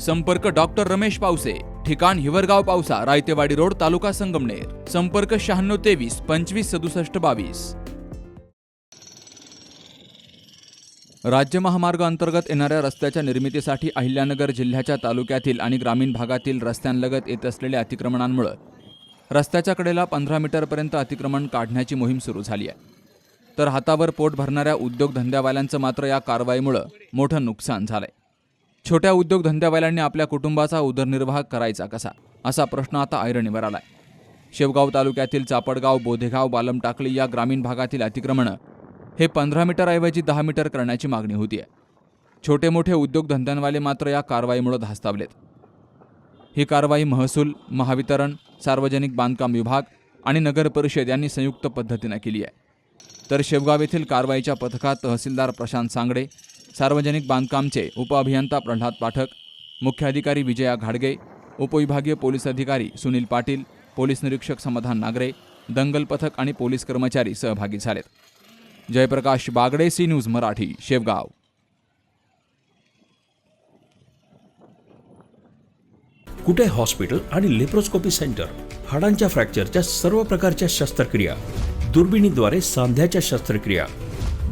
संपर्क डॉक्टर रमेश पावसे ठिकाण हिवरगाव पावसा रायतेवाडी रोड तालुका संगमनेर. संपर्क शहाण्णव तेवीस पंचवीस सदुसष्ट बावीस. राज्य महामार्ग अंतर्गत येणाऱ्या रस्त्याच्या निर्मितीसाठी अहिल्यानगर जिल्ह्याच्या तालुक्यातील आणि ग्रामीण भागातील रस्त्यांलगत येत असलेल्या अतिक्रमणांमुळे रस्त्याच्या कडेला पंधरा मीटरपर्यंत अतिक्रमण काढण्याची मोहीम सुरू झाली आहे. तर हातावर पोट भरणाऱ्या उद्योगधंद्यावाल्यांचं मात्र या कारवाईमुळं मोठं नुकसान झालंय. छोट्या उद्योगधंद्यावाल्यांनी आपल्या कुटुंबाचा उदरनिर्वाह करायचा कसा? असा प्रश्न आता ऐरणीवर आलाय. शेवगाव तालुक्यातील चापडगाव बोधेगाव बालम टाकळी या ग्रामीण भागातील अतिक्रमणं हे पंधरा मीटरऐवजी दहा मीटर करण्याची मागणी होती छोटे मोठे उद्योगधंद्यांवाले मात्र या कारवाईमुळे धास्तावलेत. ही कारवाई महसूल महावितरण सार्वजनिक बांधकाम विभाग आणि नगर परिषद यांनी संयुक्त पद्धतीनं केली आहे तर शेवगाव येथील कारवाईच्या पथकात तहसीलदार प्रशांत सांगडे सार्वजनिक बांधकामचे उपअभियंता प्रल्हाद पाठक मुख्याधिकारी विजया घाडगे उपविभागीय पोलीस अधिकारी सुनील पाटील पोलीस निरीक्षक समाधान नागरे दंगल पथक आणि पोलीस कर्मचारी सहभागी झालेत. Jayprakash Bagde C news Marathi Shevgaon. Kute hospital आणि लेप्रोस्कोपी सेंटर? हाडांच्या फ्रॅक्चरच्या सर्व प्रकारच्या शस्त्रक्रिया. दुर्बिणीद्वारे सांध्याच्या शस्त्रक्रिया.